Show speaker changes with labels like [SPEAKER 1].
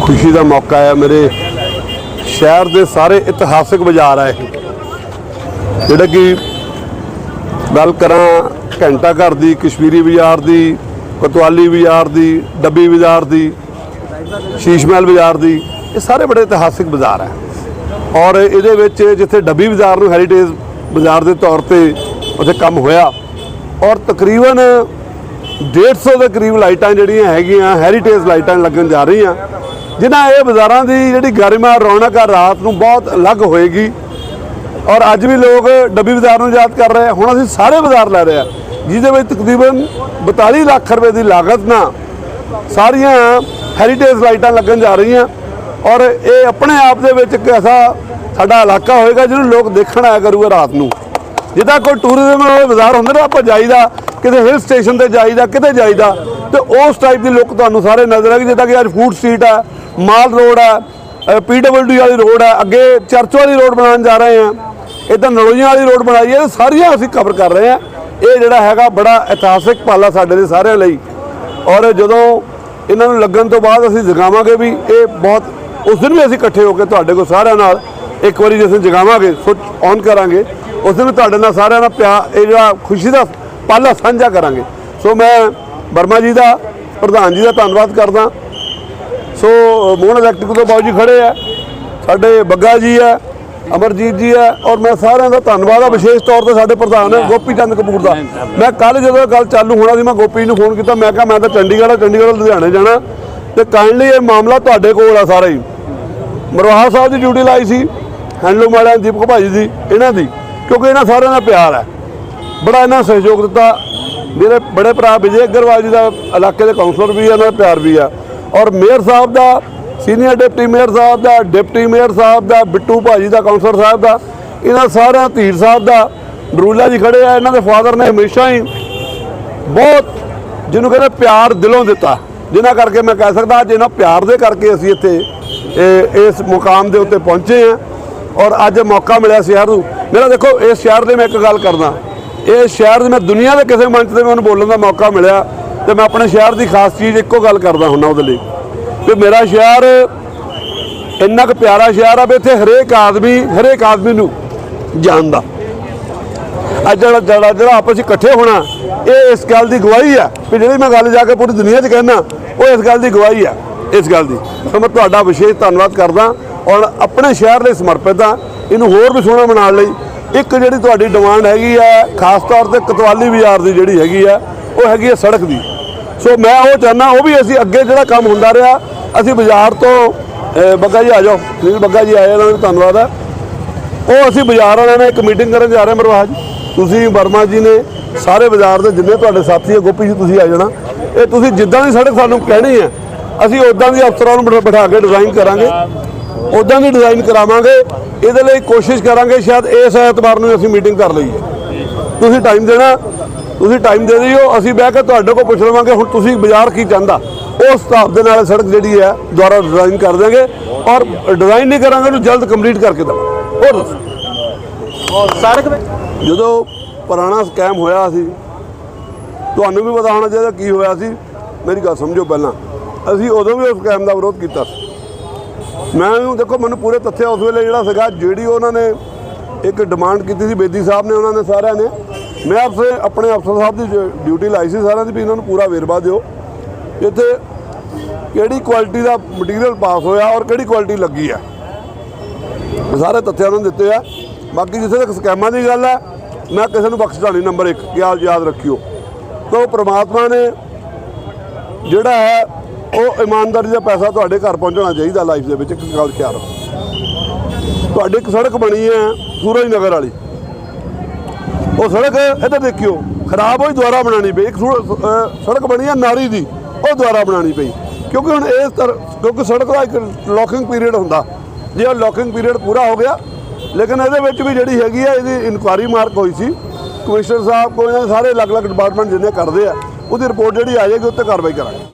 [SPEAKER 1] ਖੁਸ਼ੀ ਦਾ ਮੌਕਾ ਹੈ ਮੇਰੇ ਸ਼ਹਿਰ ਦੇ ਸਾਰੇ ਇਤਿਹਾਸਿਕ ਬਾਜ਼ਾਰ ਆ ਇਹ ਜਿਹੜਾ ਕਿ ਗੱਲ ਕਰਾਂ ਘੰਟਾ ਘਰ ਦੀ, ਕਸ਼ਮੀਰੀ ਬਾਜ਼ਾਰ ਦੀ, ਕਤਵਾਲੀ ਬਾਜ਼ਾਰ ਦੀ, ਡੱਬੀ ਬਾਜ਼ਾਰ ਦੀ, ਸ਼ੀਸ਼ ਮਹਿਲ ਬਾਜ਼ਾਰ ਦੀ, ਇਹ ਸਾਰੇ ਬੜੇ ਇਤਿਹਾਸਿਕ ਬਾਜ਼ਾਰ ਹੈ ਔਰ ਇਹਦੇ ਵਿੱਚ ਜਿੱਥੇ ਡੱਬੀ ਬਾਜ਼ਾਰ ਨੂੰ ਹੈਰੀਟੇਜ ਬਾਜ਼ਾਰ ਦੇ ਤੌਰ ਤੇ ਉੱਥੇ ਕੰਮ ਹੋਇਆ। ਔਰ ਤਕਰੀਬਨ 150 ਦੇ ਕਰੀਬ ਲਾਈਟਾਂ ਜਿਹੜੀਆਂ ਹੈਗੀਆਂ ਹੈਰੀਟੇਜ ਲਾਈਟਾਂ ਲੱਗਣ ਜਾ ਰਹੀਆਂ। ਜਿਨ੍ਹਾਂ ਇਹ ਬਾਜ਼ਾਰਾਂ ਦੀ ਜਿਹੜੀ ਗਰਿਮਾ ਰੌਣਕ ਆ, ਰਾਤ ਨੂੰ ਬਹੁਤ ਅਲੱਗ ਹੋਏਗੀ। ਔਰ ਅੱਜ ਵੀ ਲੋਕ ਡੱਬੀ ਬਾਜ਼ਾਰ ਨੂੰ ਯਾਦ ਕਰ ਰਹੇ ਹੁਣ ਅਸੀਂ ਸਾਰੇ ਬਾਜ਼ਾਰ ਲੈ ਰਹੇ ਆ, ਜਿਹਦੇ ਵਿੱਚ ਤਕਰੀਬਨ 42 ਲੱਖ ਰੁਪਏ ਦੀ ਲਾਗਤ ਨਾਲ ਸਾਰੀਆਂ ਹੈਰੀਟੇਜ ਲਾਈਟਾਂ ਲੱਗਣ ਜਾ ਰਹੀਆਂ। ਔਰ ਇਹ ਆਪਣੇ ਆਪ ਦੇ ਵਿੱਚ ਇੱਕ ਐਸਾ ਸਾਡਾ ਇਲਾਕਾ ਹੋਏਗਾ, ਜਿਹਨੂੰ ਲੋਕ ਦੇਖਣ ਆਇਆ ਕਰੂਗਾ ਰਾਤ ਨੂੰ। ਜਿੱਦਾਂ ਕੋਈ ਟੂਰਿਜ਼ਮ ਵਾਲੇ ਬਾਜ਼ਾਰ ਹੁੰਦੇ ਨਾ, ਆਪਾਂ ਜਾਈਦਾ, ਕਿਤੇ ਹਿਲ ਸਟੇਸ਼ਨ ਤੇ ਜਾਈਦਾ, ਕਿਤੇ ਜਾਈਦਾ, ਤੇ ਉਸ ਟਾਈਪ ਦੀ ਲੁੱਕ ਤੁਹਾਨੂੰ ਸਾਰੇ ਨਜ਼ਰ ਆਏਗੀ ਜਿੱਦਾਂ ਕਿ ਅੱਜ ਫੂਡ ਸਟਰੀਟ ਹੈ, ਮਾਲ ਰੋਡ ਹੈ ਪੀਡਬਲਯੂ ਵਾਲੀ ਰੋਡ ਹੈ, ਅੱਗੇ ਚਰਚ ਵਾਲੀ ਰੋਡ ਬਣਾਉਣ ਜਾ ਰਹੇ ਹਾਂ ਇਦਾਂ ਨਲੋਈਆਂ ਵਾਲੀ ਰੋਡ ਬਣਾਈ ਹੈ, ਇਹ ਸਾਰੀਆਂ ਅਸੀਂ ਕਵਰ ਕਰ ਰਹੇ ਹਾਂ। ਇਹ ਜਿਹੜਾ ਹੈਗਾ ਬੜਾ ਇਤਿਹਾਸਿਕ ਪਲ ਆ ਸਾਡੇ ਦੇ ਸਾਰਿਆਂ ਲਈ। ਔਰ ਜਦੋਂ ਇਹਨਾਂ ਨੂੰ ਲੱਗਣ ਤੋਂ ਬਾਅਦ ਅਸੀਂ ਜਗਾਵਾਂਗੇ ਵੀ, ਇਹ ਬਹੁਤ, ਉਸ ਦਿਨ ਵੀ ਅਸੀਂ ਇਕੱਠੇ ਹੋ ਕੇ ਤੁਹਾਡੇ ਕੋਲ ਸਾਰਿਆਂ ਨਾਲ ਇੱਕ ਵਾਰੀ ਜੇ ਅਸੀਂ ਜਗਾਵਾਂਗੇ, ਸੁੱਚ ਔਨ ਕਰਾਂਗੇ। ਉਸ ਦਿਨ ਵੀ ਤੁਹਾਡੇ ਨਾਲ ਸਾਰਿਆਂ ਦਾ ਪਿਆਰ ਇਹ ਜਿਹੜਾ ਖੁਸ਼ੀ ਦਾ ਪਲ ਸਾਂਝਾ ਕਰਾਂਗੇ। ਸੋ ਮੈਂ ਵਰਮਾ ਜੀ ਦਾ, ਪ੍ਰਧਾਨ ਜੀ ਦਾ ਧੰਨਵਾਦ ਕਰਦਾ। ਸੋ ਮੋਹਨ ਇਲੈਕਟ੍ਰਿਕ ਤੋਂ ਬਾਬੂ ਜੀ ਖੜੇ ਆ। ਸਾਡੇ ਬੱਗਾ ਜੀ ਆ, ਅਮਰਜੀਤ ਜੀ ਹੈ ਔਰ ਮੈਂ ਸਾਰਿਆਂ ਦਾ ਧੰਨਵਾਦ ਆ। ਵਿਸ਼ੇਸ਼ ਤੌਰ ਤੇ ਸਾਡੇ ਪ੍ਰਧਾਨ ਗੋਪੀ ਚੰਦ ਕਪੂਰ ਦਾ। ਮੈਂ ਕੱਲ ਜਦੋਂ ਇਹ ਗੱਲ ਚਾਲੂ ਹੋਣਾ ਸੀ, ਮੈਂ ਗੋਪੀ ਨੂੰ ਫੋਨ ਕੀਤਾ। ਮੈਂ ਕਿਹਾ, ਮੈਂ ਤਾਂ ਚੰਡੀਗੜ੍ਹ ਆ, ਚੰਡੀਗੜ੍ਹ ਲੁਧਿਆਣੇ ਜਾਣਾ। ਤੇ ਕਾਈਂਡਲੀ ਇਹ ਮਾਮਲਾ ਤੁਹਾਡੇ ਕੋਲ ਆ ਸਾਰਾ ਹੀ। ਮਰਵਾਹਾ ਸਾਹਿਬ ਦੀ ਡਿਊਟੀ ਲਾਈ ਸੀ, ਹੈਂਡਲੂਮ ਵਾਲਿਆਂ ਦੀਪਕ ਭਾਜੀ ਦੀ, ਇਹਨਾਂ ਦੀ। ਕਿਉਂਕਿ ਇਹਨਾਂ ਸਾਰਿਆਂ ਦਾ ਪਿਆਰ ਹੈ। ਬੜਾ ਇਹਨਾਂ ਸਹਿਯੋਗ ਦਿੱਤਾ। ਮੇਰੇ ਬੜੇ ਭਰਾ ਵਿਜੇ ਅਗਰਵਾਲ ਜੀ ਦਾ ਇਲਾਕੇ ਦੇ ਕਾਉਂਸਲਰ ਵੀ ਆ, ਉਹਨਾਂ ਦਾ ਪਿਆਰ ਵੀ ਆ। ਔਰ ਮੇਅਰ ਸਾਹਿਬ ਦਾ, ਸੀਨੀਅਰ ਡਿਪਟੀ ਮੇਅਰ ਸਾਹਿਬ ਦਾ, ਡਿਪਟੀ ਮੇਅਰ ਸਾਹਿਬ ਦਾ, ਬਿੱਟੂ ਭਾਜੀ ਦਾ ਕਾਉਂਸਲਰ ਸਾਹਿਬ ਦਾ, ਇਹਨਾਂ ਸਾਰਿਆਂ ਧੀਰ ਸਾਹਿਬ ਦਾ, ਨਰੂਲਾ ਜੀ ਖੜੇ ਆ, ਇਹਨਾਂ ਦੇ ਫਾਦਰ ਨੇ ਹਮੇਸ਼ਾ ਹੀ ਬਹੁਤ ਜਿਹਨੂੰ ਕਹਿੰਦੇ ਪਿਆਰ ਦਿਲੋਂ ਦਿੱਤਾ। ਜਿਨ੍ਹਾਂ ਕਰਕੇ ਮੈਂ ਕਹਿ ਸਕਦਾ ਅੱਜ ਇਹਨਾਂ ਪਿਆਰ ਦੇ ਕਰਕੇ ਅਸੀਂ ਇੱਥੇ ਇਸ ਮੁਕਾਮ ਦੇ ਉੱਤੇ ਪਹੁੰਚੇ ਆ ਔਰ ਅੱਜ ਮੌਕਾ ਮਿਲਿਆ ਸ਼ਹਿਰ ਨੂੰ। ਮੇਰਾ ਦੇਖੋ, ਇਸ ਸ਼ਹਿਰ ਦੇ ਮੈਂ ਇੱਕ ਗੱਲ ਕਰਦਾ। ਇਹ ਸ਼ਹਿਰ ਦੇ ਮੈਂ ਦੁਨੀਆ ਦੇ ਕਿਸੇ ਮੰਚ ਤੇ ਮੈਨੂੰ ਬੋਲਣ ਦਾ ਮੌਕਾ ਮਿਲਿਆ ਤੇ ਮੈਂ ਆਪਣੇ ਸ਼ਹਿਰ ਦੀ ਖਾਸ ਚੀਜ਼ ਇੱਕੋ ਗੱਲ ਕਰਦਾ ਹੁੰਨਾ ਉਹਦੇ ਲਈ ਕਿ ਮੇਰਾ ਸ਼ਹਿਰ ਇੰਨਾ ਕੁ ਪਿਆਰਾ ਸ਼ਹਿਰ ਆ ਵੀ ਇੱਥੇ ਹਰੇਕ ਆਦਮੀ ਹਰੇਕ ਆਦਮੀ ਨੂੰ ਜਾਣਦਾ। ਅੱਜ ਜਿਹੜਾ ਜਿਹੜਾ ਜਿਹੜਾ ਆਪਸ ਵਿੱਚ ਇਕੱਠੇ ਹੋਣਾ, ਇਹ ਇਸ ਗੱਲ ਦੀ ਗਵਾਹੀ ਆ ਕਿ ਜਿਹੜੀ ਮੈਂ ਗੱਲ ਜਾ ਕੇ ਪੂਰੀ ਦੁਨੀਆ 'ਚ ਕਹਿਣਾ ਉਹ ਇਸ ਗੱਲ ਦੀ ਗਵਾਹੀ ਆ, ਇਸ ਗੱਲ ਦੀ। ਸੋ ਮੈਂ ਤੁਹਾਡਾ ਵਿਸ਼ੇਸ਼ ਧੰਨਵਾਦ ਕਰਦਾ ਔਰ ਆਪਣੇ ਸ਼ਹਿਰ ਲਈ ਸਮਰਪਿਤ ਆ। ਇਹਨੂੰ ਹੋਰ ਵੀ ਸੋਹਣਾ ਬਣਾਉਣ ਲਈ। ਇੱਕ ਜਿਹੜੀ ਤੁਹਾਡੀ ਡਿਮਾਂਡ ਹੈਗੀ ਆ, ਖਾਸ ਤੌਰ ਤੇ ਕਤਵਾਲੀ ਬਾਜ਼ਾਰ ਦੀ ਜਿਹੜੀ ਹੈਗੀ ਆ, ਉਹ ਹੈਗੀ ਆ ਸੜਕ ਦੀ। ਸੋ ਮੈਂ ਉਹ ਚਾਹੁੰਦਾ, ਉਹ ਵੀ ਅਸੀਂ ਅੱਗੇ ਜਿਹੜਾ ਕੰਮ ਹੁੰਦਾ ਰਿਹਾ, ਅਸੀਂ ਬਾਜ਼ਾਰ ਤੋਂ ਬੱਗਾ ਜੀ ਆ ਜਾਓ। ਪਲੀਜ਼ ਬੱਗਾ ਜੀ, ਆਏ ਇਹਨਾਂ ਦਾ ਧੰਨਵਾਦ ਹੈ ਉਹ ਅਸੀਂ ਬਾਜ਼ਾਰ ਵਾਲਿਆਂ ਨਾਲ ਇੱਕ ਮੀਟਿੰਗ ਕਰਨ ਜਾ ਰਹੇ ਹਾਂ ਜੀ। ਤੁਸੀਂ ਵਰਮਾ ਜੀ ਨੇ ਸਾਰੇ ਬਾਜ਼ਾਰ ਦੇ ਜਿੰਨੇ ਤੁਹਾਡੇ ਸਾਥੀ ਹੈ ਗੋਪੀ ਜੀ, ਤੁਸੀਂ ਆ ਜਾਣਾ। ਇਹ ਤੁਸੀਂ ਜਿੱਦਾਂ ਦੀ ਸੜਕ ਸਾਨੂੰ ਕਹਿਣੀ ਹੈ ਅਸੀਂ ਉਦਾਂ ਦੀ ਅਫਸਰਾਂ ਨੂੰ ਬਿਠਾ- ਬਿਠਾ ਕੇ ਡਿਜ਼ਾਈਨ ਕਰਾਂਗੇ। ਉਦਾਂ ਦੀ ਡਿਜ਼ਾਈਨ ਕਰਾਵਾਂਗੇ। ਇਹਦੇ ਲਈ ਕੋਸ਼ਿਸ਼ ਕਰਾਂਗੇ ਸ਼ਾਇਦ ਇਸ ਐਤਵਾਰ ਨੂੰ ਅਸੀਂ ਮੀਟਿੰਗ ਕਰ ਲਈਏ। ਤੁਸੀਂ ਟਾਈਮ ਦੇਣਾ ਤੁਸੀਂ ਟਾਈਮ ਦੇ ਦਿਓ ਅਸੀਂ ਬਹਿ ਕੇ ਤੁਹਾਡੇ ਕੋਲ ਪੁੱਛ ਲਵਾਂਗੇ ਹੁਣ ਤੁਸੀਂ ਬਾਜ਼ਾਰ ਕੀ ਚਾਹੁੰਦਾ? ਉਸ ਹਿਸਾਬ ਦੇ ਨਾਲ ਸੜਕ ਜਿਹੜੀ ਹੈ ਦੁਆਰਾ ਡਿਜ਼ਾਈਨ ਕਰ ਦਾਂਗੇ ਔਰ ਡਿਜ਼ਾਈਨ ਨਹੀਂ ਕਰਾਂਗੇ ਉਹਨੂੰ ਜਲਦ ਕੰਪਲੀਟ ਕਰਕੇ ਦੇਵਾਂਗੇ। ਹੋਰ
[SPEAKER 2] ਸੜਕ
[SPEAKER 1] ਜਦੋਂ ਪੁਰਾਣਾ ਸਕੈਮ ਹੋਇਆ ਸੀ ਤੁਹਾਨੂੰ ਵੀ ਪਤਾ ਹੋਣਾ ਚਾਹੀਦਾ ਕੀ ਹੋਇਆ ਸੀ। ਮੇਰੀ ਗੱਲ ਸਮਝੋ ਪਹਿਲਾਂ। ਅਸੀਂ ਉਦੋਂ ਵੀ ਉਸ ਸਕੈਮ ਦਾ ਵਿਰੋਧ ਕੀਤਾ ਸੀ। ਮੈਂ ਨੂੰ ਦੇਖੋ, ਮੈਨੂੰ ਪੂਰੇ ਤੱਥੇ ਉਸ ਵੇਲੇ ਜਿਹੜਾ ਸੀਗਾ, ਜਿਹੜੀ ਉਹਨਾਂ ਨੇ ਇੱਕ ਡਿਮਾਂਡ ਕੀਤੀ ਸੀ, ਬੇਦੀ ਸਾਹਿਬ ਨੇ, ਉਹਨਾਂ ਨੇ ਸਾਰਿਆਂ ਨੇ। ਮੈਂ ਆਪਸੇ, ਆਪਣੇ ਅਫਸਰ ਸਾਹਿਬ ਦੀ ਡ- ਡਿਊਟੀ ਲਾਈ ਸੀ ਸਾਰਿਆਂ ਦੀ ਵੀ ਇਹਨਾਂ ਨੂੰ ਪੂਰਾ ਵੇਰਵਾ ਦਿਓ। ਇੱਥੇ ਕਿਹੜੀ ਕੁਆਲਿਟੀ ਦਾ ਮਟੀਰੀਅਲ ਪਾਸ ਹੋਇਆ ਔਰ ਕਿਹੜੀ ਕੁਆਲਿਟੀ ਲੱਗੀ ਆ ਸਾਰੇ ਤੱਥ ਉਹਨਾਂ ਨੇ ਦਿੱਤੇ ਆ। ਬਾਕੀ ਜਿੱਥੇ ਤੱਕ ਸਕੈਮਾਂ ਦੀ ਗੱਲ ਹੈ, ਮੈਂ ਕਿਸੇ ਨੂੰ ਬਖਸ਼ਦਾ ਨਹੀਂ ਨੰਬਰ 1 ਯਾਦ ਯਾਦ ਰੱਖਿਓ। ਤਾਂ ਉਹ ਪ੍ਰਮਾਤਮਾ ਨੇ ਜਿਹੜਾ ਹੈ ਉਹ ਇਮਾਨਦਾਰੀ ਦਾ ਪੈਸਾ ਤੁਹਾਡੇ ਘਰ ਪਹੁੰਚਣਾ ਚਾਹੀਦਾ ਲਾਈਫ ਦੇ ਵਿੱਚ, ਇੱਕ ਗੱਲ ਖਿਆਲ ਰੱਖੋ। ਤੁਹਾਡੀ ਇੱਕ ਸੜਕ ਬਣੀ ਹੈ ਸੂਰਜ ਨਗਰ ਵਾਲੀ। ਉਹ ਸੜਕ ਇੱਧਰ ਦੇਖਿਓ, ਖਰਾਬ ਹੋਈ ਦੁਆਰਾ ਬਣਾਉਣੀ ਪਈ। ਇੱਕ ਸੜਕ ਬਣੀ ਹੈ ਨਾਰੀ ਦੀ, ਉਹ ਦੁਆਰਾ ਬਣਾਉਣੀ ਪਈ। ਕਿਉਂਕਿ ਹੁਣ ਇਸ ਤਰ ਕਿਉਂਕਿ ਸੜਕ ਦਾ ਇੱਕ ਲੌਕਿੰਗ ਪੀਰੀਅਡ ਹੁੰਦਾ। ਜੇ ਉਹ ਲੌਕਿੰਗ ਪੀਰੀਅਡ ਪੂਰਾ ਹੋ ਗਿਆ, ਲੇਕਿਨ ਇਹਦੇ ਵਿੱਚ ਵੀ ਜਿਹੜੀ ਹੈਗੀ ਆ, ਇਹਦੀ ਇਨਕੁਆਰੀ ਮਾਰਕ ਹੋਈ ਸੀ। ਕਮਿਸ਼ਨਰ ਸਾਹਿਬ ਕੋਲ ਇਹਨਾਂ ਸਾਰੇ ਅਲੱਗ-ਅਲੱਗ ਡਿਪਾਰਟਮੈਂਟ ਜਿੰਨੇ ਕਰਦੇ ਆ, ਉਹਦੀ ਰਿਪੋਰਟ ਜਿਹੜੀ ਆ ਜਾਏਗੀ ਉੱਤੇ ਕਾਰਵਾਈ ਕਰਾਂਗੇ।